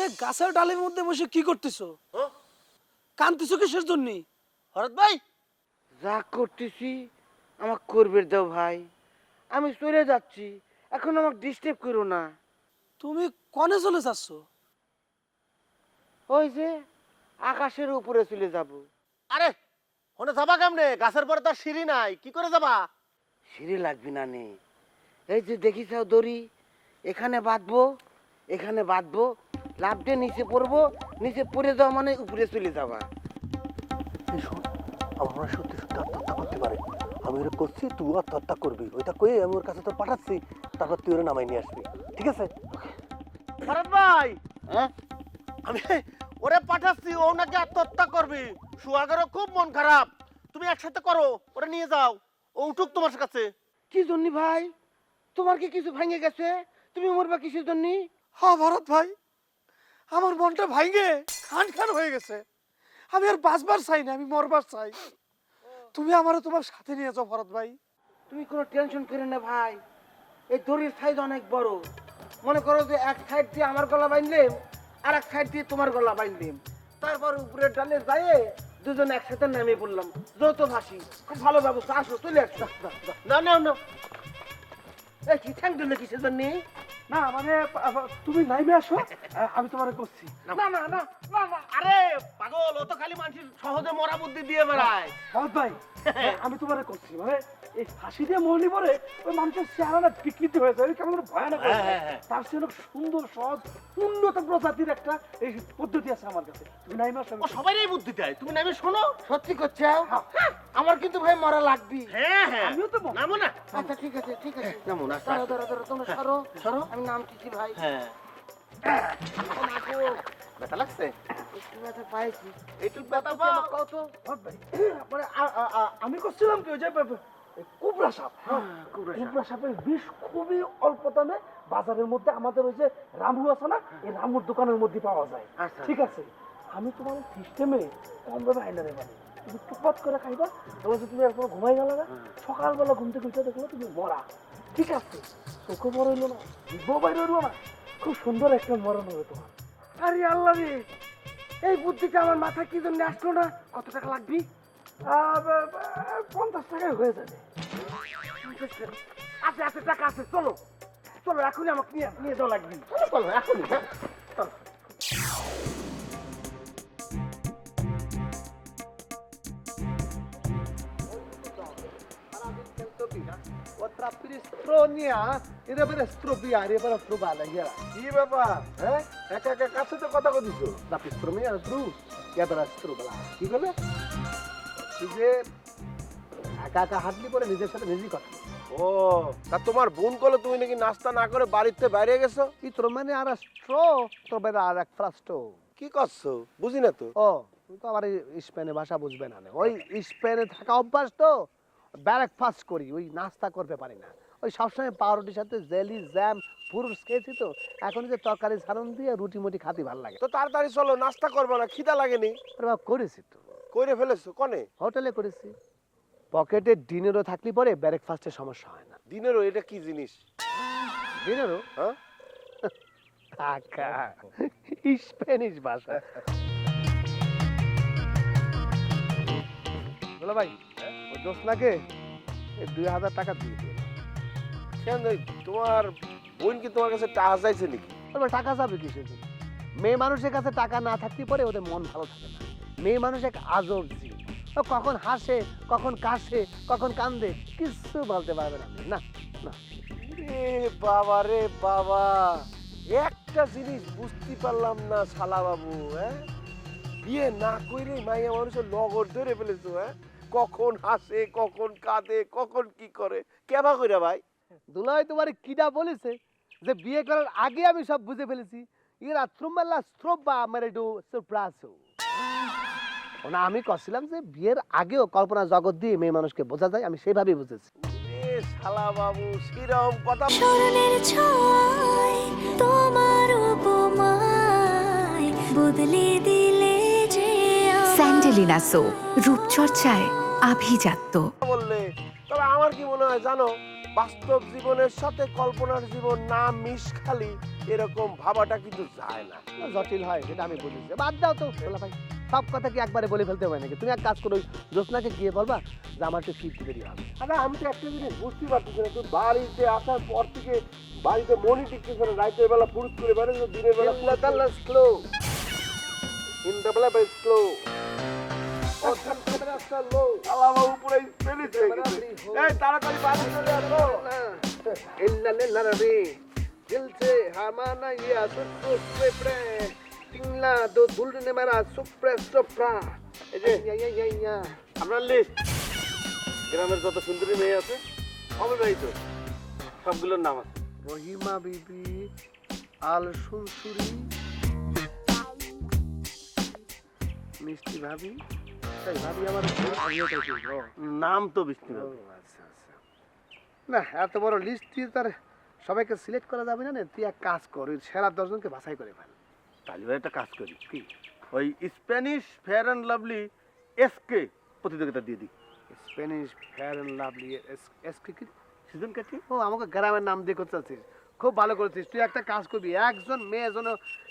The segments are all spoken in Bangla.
এই গাছের ডালের মধ্যে বসে কি করতেছো? হ্যাঁ? কান্তিছো কিসের জন্য? ভরত ভাই! যা করতেছি আমাকে করবে দাও ভাই। আমি চলে যাচ্ছি এখন আমাকে ডিস্টার্ব করো না। তুমি কনে চলে যাচ্ছ? ওই যে আকাশের উপরে চলে যাব। আরে ওনে যাবা কেমনে? গাছের পরে তার সিঁড়ি নাই কি করে যাবা? সিঁড়ি লাগবে না নে। এই যে দেখিস দড়ি এখানে বাঁধবো এখানে বাঁধবো লাভ দিয়ে নিচে পড়ব নিচে পড়ে যাওয়া মানে উপরে চলে যাওয়া। আমরা সত্যি সত্যি আত্মহত্যা করতে পারে। আমি ওরা করছি তুই আত্মহত্যা করবি। ওইটা কয়ে আমি ওর কাছে তোর পাঠাচ্ছি তারপর তুই ওরা নামাই নিয়ে আসবি। ঠিক আছে? ভরত ভাই! হ্যাঁ? আমি ওরে পাঠাচ্ছি ও নাকি আত্মহত্যা করবি। সুহাগেরও খুব মন খারাপ। তুমি একসাথে করো ওরে নিয়ে যাও। ও উঠুক তোমার কাছে। কি জন্য ভাই? তোমার কি কিছু ভেঙে গেছে? তুমি মরবা কিসের জন্য? হ্যাঁ ভরত ভাই। আমার মনটা ভাঙে খান খান হয়ে গেছে। আমি আর বাঁচবার চাই না আমি মরবার চাই। তুমি আমারও তোমার সাথে নিয়ে যাও ভরত ভাই। তুমি কোনো টেনশন করে না ভাই। এই দড়ির সাইজ অনেক বড়। মনে করো যে এক সাইড দিয়ে আমার গলা বাইনলাম আর এক সাইড দিয়ে তোমার গলা বাইনলাম তারপর উপরের ডালে যাইয়ে দুজন একসাথে নেমে পড়লাম। যৌথ ভাসি খুব ভালো ব্যবস্থা। আসো চলে আসো। না না না। এই কি ঠ্যাং দিলে কিসের জন্য? না মানে তুমি নাইমে আসো আমি তোমার করছি। না না না না আরে পাগল ও তো খালি মানুষের সহজে মরা বুদ্ধি দিয়ে বেড়ায়। ভাই আমি তোমার করছি মানে এই ফাঁসি দিয়ে মরলি পরে ওই মানুষের চেহারাটা বিকৃতি হয়ে যায় কেমন ভয়ানক তার চেয়ে অনেক সুন্দর সহজ উন্নত প্রজাতির একটা এই পদ্ধতি আছে আমার কাছে। তুমি নাইমে আসো ও সবারই বুদ্ধি দেয় তুমি নামে শোনো। সত্যি করছে আমার কিন্তু ভাই মরা লাগবি। হ্যাঁ হ্যাঁ। আমিও তো নামো না। আচ্ছা ঠিক আছে ঠিক আছে। নামো না। ধরো ধরো ধরো তোমরা সরো। সরো। আমি নামতেছি ভাই? হ্যাঁ। ব্যথা লাগছে? একটু ব্যথা পাইছি। এইটুক ব্যথা পাও। কত? মানে আ- আ- আ- আমি করছিলাম কি ওই যে ব- ব- এই কুবরা সাপ হ্যাঁ, কুবরা সাপের বিষ খুবই অল্প দামে বাজারের মধ্যে আমাদের ওই যে রামু আছে না এই রামুর দোকানের মধ্যে পাওয়া যায়। আচ্ছা। ঠিক আছে। আমি তোমার সিস্টেমে কম দামে আইনা দেবো তুমি করে খাইবা। তোমার তুমি এরপর ঘুমাই গেল না সকালবেলা ঘুম থেকে উঠে দেখল তুমি মরা। ঠিক আছে চোখও বড় হইল না, জিভও বাইরে হইল না, খুব সুন্দর একটা মরণ হবে তোমার। আরে আল্লাহ রে, এই বুদ্ধিটা আমার মাথায় কি জন্য আসলো না? কত টাকা লাগবে? পঞ্চাশ টাকায় হয়ে যাবে। আছে আছে টাকা আছে, চলো। চলো, এখনই আমাকে নিয়ে নিয়ে যাওয়া লাগবে। চলো চলো, এখনই চলো। Otra pristronia, এটা বেরে স্ট্রোপিয়ার এবারে প্রবাল ইয়ারা কি ব্যাপার হ্যাঁ একা একা কাছে তো কথা কইছো না প্রিস্ট্রোমিয়া স্ট্রু এবারে স্ট্রোবলা কি বলে তুই যে একা একা হাঁটলি পরে নিজের সাথে নিজেই কথা ও তা তোমার বোন কলে তুমি নাকি নাস্তা না করে বাড়িতে বাইরে গেছো? কি তোর মানে আর স্ট্রো? তবে আর এক ফ্রাস্টো কি করছ? বুঝি না তো। ও তুই তো আবার স্পেনে ভাষা বুঝবে না। ওই স্পেনে থাকা অভ্যাস তো। ব্রেকফাস্ট করি ওই নাস্তা করতে পারি না। ওই সবসময় পাউরুটির সাথে জেলি জ্যাম পুরুষ খেয়েছি তো এখন যে তরকারি সারন দিয়ে রুটি মুটি খাতে ভালো লাগে। তো তাড়াতাড়ি চলো নাস্তা করব না খিদা লাগেনি? করেছি তো। কইরে ফেলেছো কনে? হোটেলে করেছি। পকেটে ডিনারও থাকলে পরে ব্রেকফাস্টের সমস্যা হয় না। দিনেরও এটা কি জিনিস? ডিনারও? হ্যাঁ? টাকা। স্প্যানিশ ভাষা। বলো ভাই। জোসনাকে দুই হাজার টাকা দিয়ে দিও কেন তোমার বোন কি তোমার কাছে টাকা চাইছে নাকি? তবে টাকা যাবে কিসের জন্য? মেয়ে মানুষের কাছে টাকা না থাকতে পারে ওদের মন ভালো থাকে না। মেয়ে মানুষ এক আজব জীব। ও কখন হাসে কখন কাশে কখন কান্দে কিচ্ছু বলতে পারবে না না না। রে বাবা রে বাবা। একটা জিনিস বুঝতে পারলাম না শালা বাবু হ্যাঁ? বিয়ে না কইরে মাইয়া মানুষের লগর ধরে ফেলেছো হ্যাঁ? কখন হাসে কখন কাঁদে কখন কি করে? কেবা কইরা ভাই? দুলাই তোমার কিডা বলেছে যে বিয়ে করার আগে আমি সব বুঝে ফেলেছি। স্ট্রোবা আমার একটু সুপ্রাসো না আমি কছিলাম যে বিয়ের আগেও কল্পনা জগৎ দিয়ে মেয়ে মানুষকে বোঝা যায় আমি সেভাবেই বুঝেছি। শালা বাবু সেরকম কথা স্মরণের ছয় তোমার উপমায় বদলে দিলে স্যান্ডেলিনা সো রূপচর্চায় আভিজাত্য। বললে তবে আমার কি মনে হয় জানো বাস্তব জীবনের সাথে কল্পনার জীবন না মিশ খালি এরকম ভাবাটা কিন্তু যায় না। জটিল হয় সেটা আমি বুঝেছি। বাদ দাও তো বলা ভাই সব কথা কি একবারে বলে ফেলতে হয় নাকি? তুমি এক কাজ করো জ্যোৎস্নাকে গিয়ে বলবা যে আমার একটু ফিরতে দেরি হবে আরে আমি তো একটা জিনিস বুঝতে পারতেছি না তুই বাড়িতে আসার পর থেকে বাড়িতে মনি টিকতেছে না রাতের বেলা পুরুষ করে বেড়ে দিনের বেলা স্লো ইন্দা বেলা স্লো আপনার লিস্ট গ্রামের যত সুন্দরী মেয়ে আছে অবিবাহিত সবগুলোর নাম আছে রহিমা বিবি আল সুরসুরি মিষ্টি ভাবি এই ভাবি আমার আমিও তাই চিনি। নাম তো বিষ্ণু ও, আচ্ছা আচ্ছা। না এত বড় লিস্ট তুই তার সবাইকে সিলেক্ট করা যাবে না তুই এক কাজ কর ওই সেরা দশজনকে বাছাই করে ফেল। তাহলে ভাই একটা কাজ করি কি? ওই স্প্যানিশ ফেয়ার অ্যান্ড লাভলি এসকে প্রতিযোগিতা দিয়ে দিই। স্প্যানিশ ফেয়ার অ্যান্ড লাভলি এসকে কি? সিজন কাটি ও আমাকে গ্রামের নাম দিয়ে করতে চাচ্ছিস খুব ভালো করেছিস। তুই একটা কাজ করবি একজন মেয়ে যেন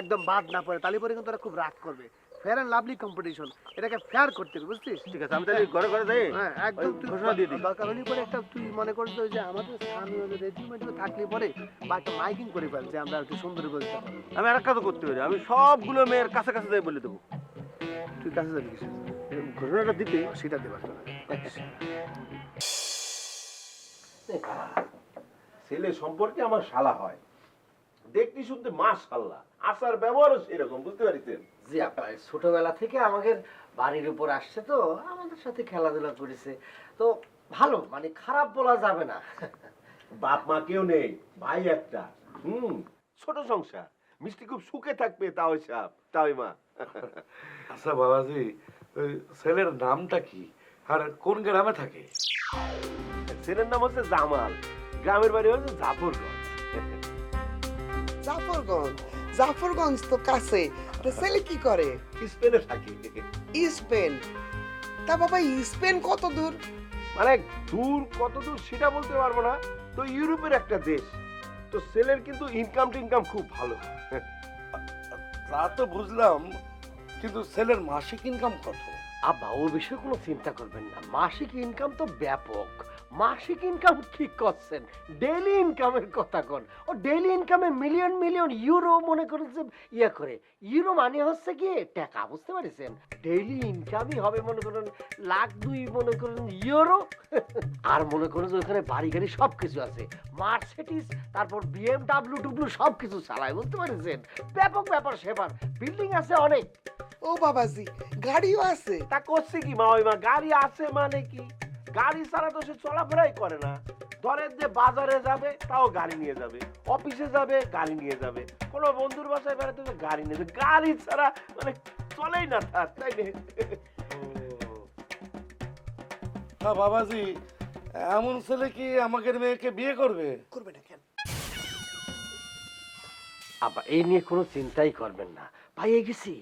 একদম বাদ না পড়ে তাহলে পরে কিন্তু ওরা খুব রাগ করবে। ফেয়ার অ্যান্ড লাভলি কম্পিটিশন এটাকে ফেয়ার করতে হবে বুঝছিস? ঠিক আছে আমি তাহলে ঘরে ঘরে যাই? হ্যাঁ একদম তুই ঘোষণা দিয়ে দিই। দরকার হলে পরে একটা তুই মনে যে আমাদের স্থানীয় রেজিমেন্ট থাকলে পরে বা একটা মাইকিং করে ফেল যে আমরা একটু সুন্দর করে আমি আর করতে পারি আমি সবগুলো মেয়ের কাছে কাছে যাই বলে দেবো। তুই কাছে যাবি কিসের ঘোষণাটা দিতে? সেটা দেবার ছেলে সম্পর্কে আমার শালা হয়। দেখতে শুনতে মাশাল্লাহ আসার ব্যবহারও সেরকম বুঝতে পারিছেন? জি আপা ছোটবেলা থেকে আমাদের বাড়ির উপর আসছে তো আমাদের সাথে খেলাধুলা করেছে। তো ভালো মানে খারাপ বলা যাবে না। বাপ মা কেউ নেই ভাই একটা হুম ছোট সংসার। মিষ্টি খুব সুখে থাকবে তাও সাপ তাই মা। আচ্ছা বাবাজি ওই ছেলের নামটা কি? আর কোন গ্রামে থাকে? ছেলের নাম হচ্ছে জামাল গ্রামের বাড়ি হচ্ছে জাফরগঞ্জ। জাফরগঞ্জ জাফরগঞ্জ তো কাছে। তা ছেলে কি করে? স্পেনে থাকি। স্পেন। তা বাবা স্পেন কত দূর? মানে দূর কত দূর সেটা বলতে পারব না। তো ইউরোপের একটা দেশ। তো ছেলের কিন্তু ইনকাম টিনকাম খুব ভালো। তা তো বুঝলাম কিন্তু ছেলের মাসিক ইনকাম কত? আব্বা ও বিষয়ে কোনো চিন্তা করবেন না। মাসিক ইনকাম তো ব্যাপক। মাসিক ইনকাম ঠিক করছেন ডেইলি ইনকামের কথা কন। ও ডেইলি ইনকামে মিলিয়ন মিলিয়ন ইউরো মনে করেন যে ইয়ে করে। ইউরো মানে হচ্ছে কি টাকা বুঝতে পারছেন? ডেইলি ইনকামই হবে মনে করেন লাখ দুই মনে করেন ইউরো আর মনে করেন যে ওখানে বাড়ি গাড়ি সব কিছু আছে। মার্সিডিস তারপর বিএমডাব্লিউ টুবলু সব কিছু চালায় বুঝতে পারছেন? ব্যাপক ব্যাপার সেবার। বিল্ডিং আছে অনেক। ও বাবাজি গাড়িও আছে। তা করছে কি মা ওই মা? গাড়ি আছে মানে কি? গাড়ি ছাড়া তো সে চলাফেরাই করে না। ধরেন যে বাজারে যাবে তাও গাড়ি নিয়ে যাবে। অফিসে যাবে গাড়ি নিয়ে যাবে। কোনো বন্ধুর বাসায় বেড়াতে হবে গাড়ি নিয়ে যাবে। গাড়ি ছাড়া মানে চলেই না তার তাই না? তা বাবাজি এমন ছেলে কি আমাদের মেয়েকে বিয়ে করবে? করবে না কেন? আবার এই নিয়ে কোনো চিন্তাই করবেন না। পাইয়ে গেছি।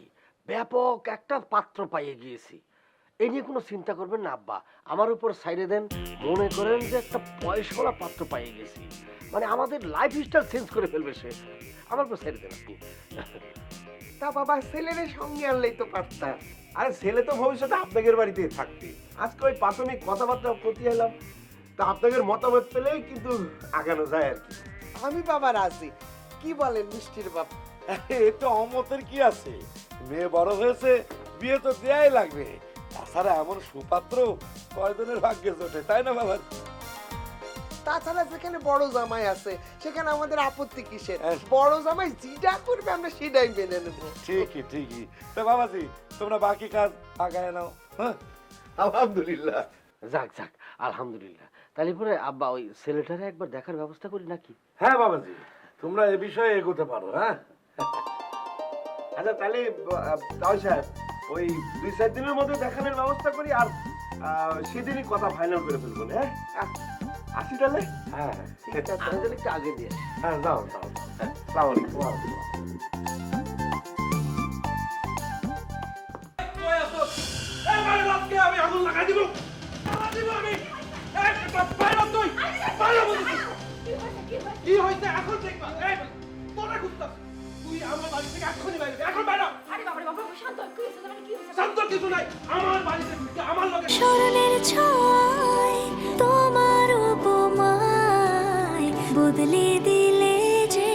ব্যাপক একটা পাত্র পাইয়ে গিয়েছি। এই নিয়ে কোনো চিন্তা করবেন না আব্বা। আমার উপর সাইডে দেন মনে করেন যে একটা পয়সাওয়ালা পাত্র পাইয়ে গেছি। মানে আমাদের লাইফ স্টাইল চেঞ্জ করে ফেলবে সে। আমার উপর সাইডে দেন আপনি। তা বাবা ছেলেদের সঙ্গে আনলেই তো পারতাম। আরে ছেলে তো ভবিষ্যতে আপনাদের বাড়িতে থাকবে। আজকে ওই প্রাথমিক কথাবার্তা করতে এলাম। তা আপনাদের মতামত পেলেই কিন্তু আগানো যায় আর কি। আমি বাবা রাজি। কি বলেন মিষ্টির বাপ? এ তো অমতের কি আছে? মেয়ে বড় হয়েছে বিয়ে তো দেয়াই লাগবে। তাছাড়া এমন সুপাত্র কয়জনের ভাগ্যে জোটে তাই না বাবা? তাছাড়া যেখানে বড় জামাই আছে সেখানে আমাদের আপত্তি কিসের? হ্যাঁ। বড় জামাই যেটা করবে আমরা সেটাই মেনে নেব। ঠিকই ঠিকই। তো বাবাজি তোমরা বাকি কাজ আগায় নাও হ্যাঁ? আলহামদুলিল্লাহ। যাক যাক আলহামদুলিল্লাহ। তাহলে পরে আব্বা ওই ছেলেটারে একবার দেখার ব্যবস্থা করি নাকি? হ্যাঁ বাবাজি তোমরা এ বিষয়ে এগোতে পারো হ্যাঁ? আচ্ছা তাহলে সাহেব। ওই দুই চার দিনের মধ্যে দেখানোর ব্যবস্থা করি আর সেদিনই কথা ফাইনাল করে ফেলব হ্যাঁ আসি তাহলে? হ্যাঁ, হ্যাঁ। তাহলে একটু আগে দিয়ে হ্যাঁ যাও যাও হ্যাঁ? সালাম আলাইকুম। কি হয়েছে? এখন দেখবা। তোরা গুস্তাস তুই আমার বাড়ি থেকে এখনই বাইরে এখন বাইরে শান্ত কিছু নাই। আমার বাড়িতে আমার লগে স্মরণের ছয় তোমার উপমায় বদলে দিলে যে।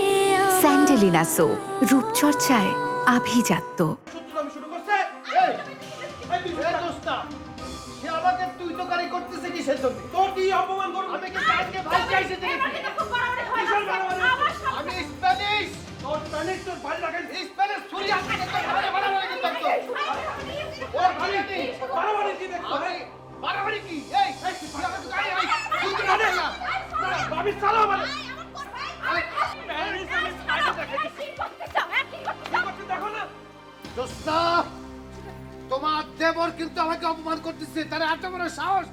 স্যান্ডেলিনা সো রূপচর্চায় আভিজাত্য। আমি শুরু করছে? এই এই তুই এই দোস্তা সে আমাকে তুই তো গাড়ি করতেছে কিসের জন্য? তোর স্প্যানিশ তোর বাড়ি লাগাই স্প্যানিশ ছুরি ভালো ভালো ওর কি বাড়াবাড়ি কি বাড়াবাড়ি কি এই চালা মানে তোমার দেবর কিন্তু আমাকে অপমান করতেছে তার এত বড় সাহস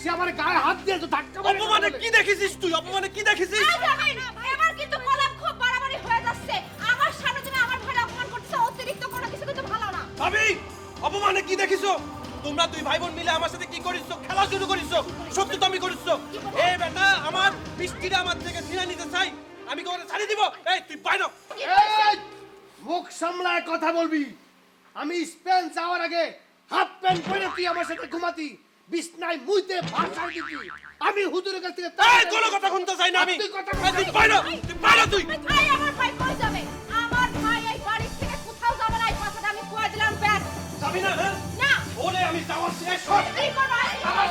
সে আমার গায়ে হাত দিয়ে তো ধাক্কা অপমানে কি দেখেছিস তুই? অপমানে কি দেখেছিস? দুই ভাই বোন মিলে আমার সাথে কি করিছো? খেলা শুরু করিছো? সত্যি তো আমি করিছো? এই বেটা আমার বৃষ্টিটা আমার থেকে ছিনে নিতে চাই। আমি তোমাকে ছাড়ি দিব? এই তুই বাইর মুখ সামলায় কথা বলবি। আমি স্পেন যাওয়ার আগে হাফ প্যান্ট পরে তুই আমার সাথে ঘুমাতি। বিছনায় মুইতে ভাষা দিতি আমি হুজুরের কাছ থেকে এই কোনো কথা শুনতে চাই না আমি। তুই কথা এই, তুই বাইর তুই বাইর তুই। ভাই আমার ভাই কই যাবে। আমার ভাই এই বাড়ি থেকে কোথাও যাবে না এই কথাটা আমি কয়ে দিলাম ব্যাস। যাবি না হ্যাঁ? আমি যাওয়ার শেষ আমার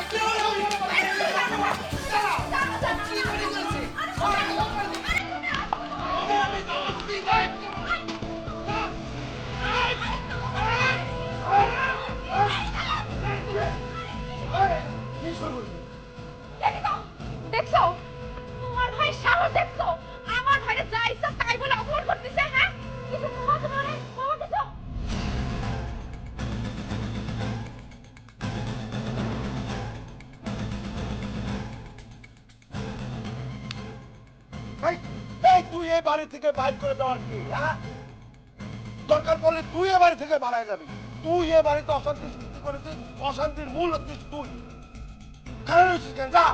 থেকে বাইর করে দেওয়ার কি? হ্যাঁ? দরকার পড়লে তুই এ বাড়ি থেকে বাড়ায় যাবি। তুই এ বাড়িতে অশান্তি সৃষ্টি করেছিস অশান্তির মূল হচ্ছিস তুই। কেন রয়েছিস কেন? যা!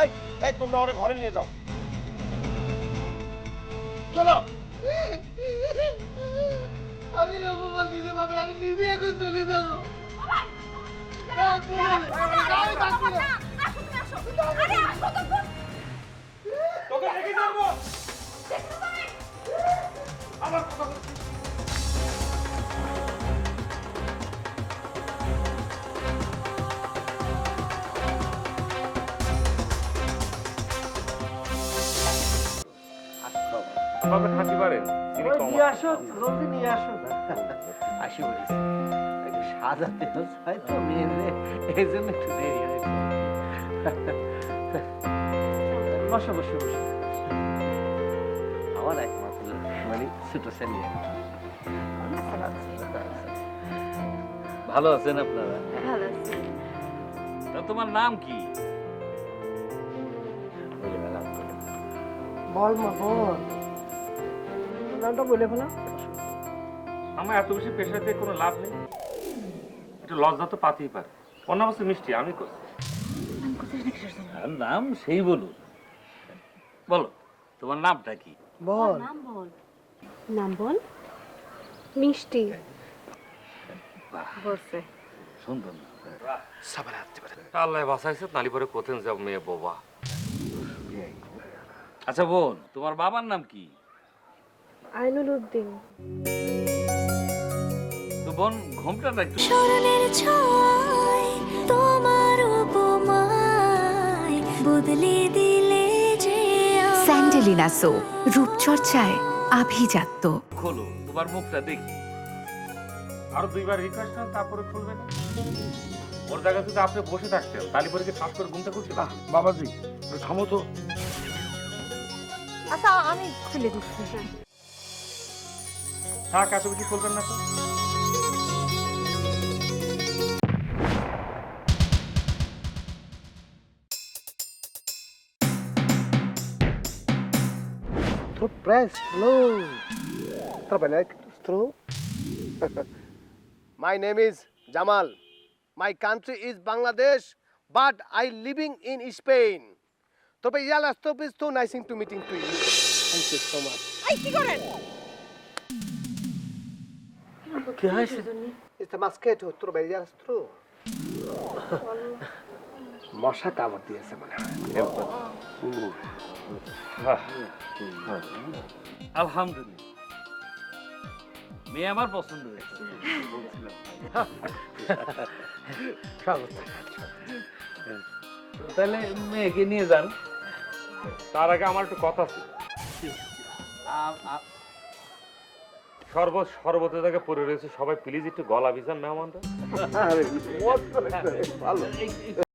এই এই তোমরা ওরে ঘরে নিয়ে যাও। চলো। আমি পারব আমি নিজে এখন চলে যাব। তোকে রেখে যাব। আমার কথা ওই নিয়ে আসো নিয়ে আসো। আসি বলেছি সাজাতে হয়তো মেয়েদের, এই জন্য একটু দেরি হয়েছে। বসো বসো বসো। ছোট ছেলে ভালো আছেন আপনারা? ভালো আছি। তা তোমার নাম কি? বল মা বল। নামটা বলে ফেলা। আমার এত বেশি দিয়ে কোনো লাভ নেই। একটু লজ্জা তো পাতেই পারে। ওর নাম হচ্ছে মিষ্টি আমি করছি। নাম সেই বলুন। বলো তোমার নামটা কি? বল। নাম বল। নাম বল? মিষ্টি। বলছে। সুন্দর নাম। আল্লাহ বাসাইছে নালি পরে কোথেন যাব মেয়ে বাবা? আচ্ছা বোন তোমার বাবার নাম কি? আইনুল উদ্দিন। তো বোন ঘোমটাটা একটু। স্মরণের ছয় তোমার উপমায় বদলে দিলে যে স্যান্ডেলিনা সো রূপচর্চায় আভিজাত্য। খোলো তোমার মুখটা দেখি। আর দুইবার রিকোয়েস্ট করুন তারপরে খুলবেন। ওর জায়গা যদি আপনি বসে থাকতেন তালি পরে কি ঠাস করে ঘুমটা করছিল বাবাজি থামো তো। আচ্ছা আমি খুলে দিচ্ছি। থাক এত বেশি খুলবেন না তো। Press, slow. Trabalhar throw. My name is Jamal. My country is Bangladesh, but I living in Spain. তবে ইয়ালা stop is so nice to meeting to you. Thank you so much. এই কি করেন কি হয়েছে Este maschetto trovi il astro. মশা কামড় দিয়েছে মনে হয় আলহামদুলিল্লাহ। মেয়ে আমার পছন্দ হয়েছে। তাহলে মেয়েকে নিয়ে যান। তার আগে আমার একটু কথা আ- শরবত শরবতে থেকে পড়ে রয়েছে সবাই প্লিজ একটু গলা ভালো এই- এই-